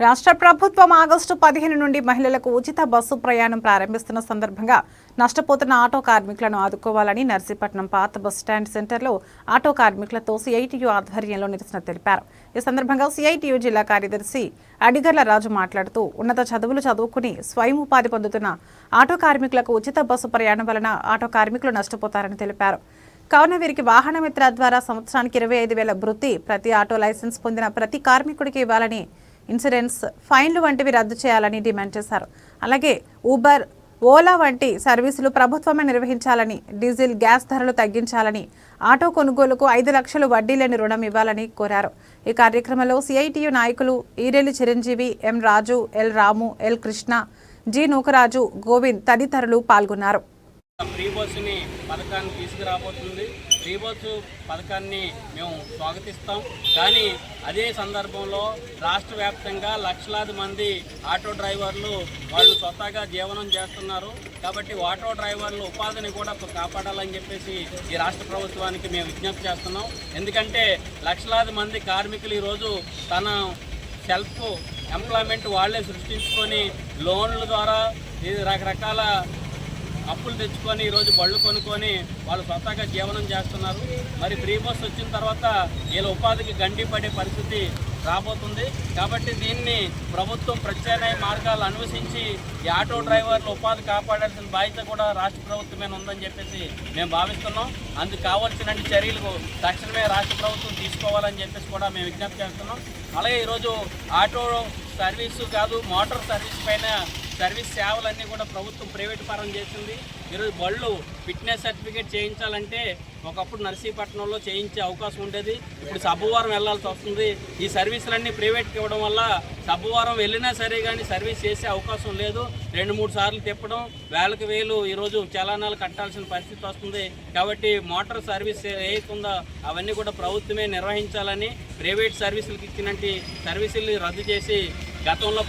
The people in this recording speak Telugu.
రాష్ట్ర ప్రభుత్వం ఆగస్టు పదిహేను నుండి మహిళలకు ఉచిత బస్సు ప్రయాణం ప్రారంభిస్తున్న సందర్భంగా నష్టపోతున్న ఆటో కార్మికులను ఆదుకోవాలని నర్సీపట్నం పాత బస్ స్టాండ్ సెంటర్లో ఆటో కార్మికులతో సిఐటియు ఆధ్వర్యంలో నిరసన తెలిపారు. ఈ సందర్భంగా సిఐటియు జిల్లా కార్యదర్శి అడిగర్ల రాజు మాట్లాడుతూ ఉన్నత చదువులు చదువుకుని స్వయం ఉపాధి పొందుతున్న ఆటో కార్మికులకు ఉచిత బస్సు ప్రయాణం వలన ఆటో కార్మికులు నష్టపోతారని తెలిపారు. కావున వీరికి వాహన మిత్ర ద్వారా సంవత్సరానికి ఇరవై ఐదు వేల వృత్తి ప్రతి ఆటో లైసెన్స్ పొందిన ప్రతి కార్మికుడికి ఇవ్వాలని ఇన్సూరెన్స్ ఫైన్లు వంటివి రద్దు చేయాలని డిమాండ్ చేశారు. అలాగే ఊబర్ ఓలా వంటి సర్వీసులు ప్రభుత్వమే నిర్వహించాలని డీజిల్ గ్యాస్ ధరలు తగ్గించాలని ఆటో కొనుగోలుకు ఐదు లక్షలు వడ్డీ లేని రుణం ఇవ్వాలని కోరారు. ఈ కార్యక్రమంలో సిఐటియు నాయకులు Eerelli Chiranjeevi M Raju L Ramu L Krishna G Nookaraju Govind తదితరులు పాల్గొన్నారు. ఫ్రీ బస్సుని పథకాన్ని తీసుకురాబోతుంది. ఫ్రీ బస్సు పథకాన్ని మేము స్వాగతిస్తాం. కానీ అదే సందర్భంలో రాష్ట్ర వ్యాప్తంగా లక్షలాది మంది ఆటో డ్రైవర్లు వాళ్ళు స్వతహాగా జీవనం చేస్తున్నారు. కాబట్టి ఆటో డ్రైవర్లు ఉపాధిని కూడా కాపాడాలని చెప్పేసి ఈ రాష్ట్ర ప్రభుత్వానికి మేము విజ్ఞప్తి చేస్తున్నాం. ఎందుకంటే లక్షలాది మంది కార్మికులు ఈరోజు తన సెల్ఫ్ ఎంప్లాయ్మెంట్ వాళ్ళే సృష్టించుకొని లోన్ల ద్వారా ఈ రకరకాల అప్పులు తెచ్చుకొని ఈరోజు బళ్ళు కొనుక్కొని వాళ్ళు స్వతహాగా జీవనం చేస్తున్నారు. మరి ఫ్రీ బస్ వచ్చిన తర్వాత వీళ్ళ ఉపాధికి గండి పడే పరిస్థితి రాబోతుంది. కాబట్టి దీన్ని ప్రభుత్వం ప్రత్యామ్నాయ మార్గాలు అన్వేషించి ఈ ఆటో డ్రైవర్ల ఉపాధి కాపాడాల్సిన బాధ్యత కూడా రాష్ట్ర ప్రభుత్వమే ఉందని చెప్పేసి మేము భావిస్తున్నాం. అందుకు కావాల్సిన చర్యలు తక్షణమే రాష్ట్ర ప్రభుత్వం తీసుకోవాలని చెప్పేసి కూడా మేము విజ్ఞప్తి చేస్తున్నాం. అలాగే ఈరోజు ఆటో సర్వీసు కాదు మోటార్ సర్వీస్ పైన సర్వీస్ సేవలన్నీ కూడా ప్రభుత్వం ప్రైవేట్ పరం చేసింది. ఈరోజు బళ్ళు ఫిట్నెస్ సర్టిఫికేట్ చేయించాలంటే ఒకప్పుడు నర్సీపట్నంలో చేయించే అవకాశం ఉండేది. ఇప్పుడు సబ్బువారం వెళ్ళాల్సి వస్తుంది. ఈ సర్వీసులన్నీ ప్రైవేట్కి ఇవ్వడం వల్ల సబ్బువారం వెళ్ళినా సరే కానీ సర్వీస్ చేసే అవకాశం లేదు. రెండు మూడు సార్లు తిప్పడం వేలకు వేలు ఈరోజు చలానాలు కట్టాల్సిన పరిస్థితి వస్తుంది. కాబట్టి మోటార్ సర్వీస్ ఏదైతుందో అవన్నీ కూడా ప్రభుత్వమే నిర్వహించాలని ప్రైవేట్ సర్వీసులకు ఇచ్చినట్టు సర్వీసులు రద్దు చేసి గతంలో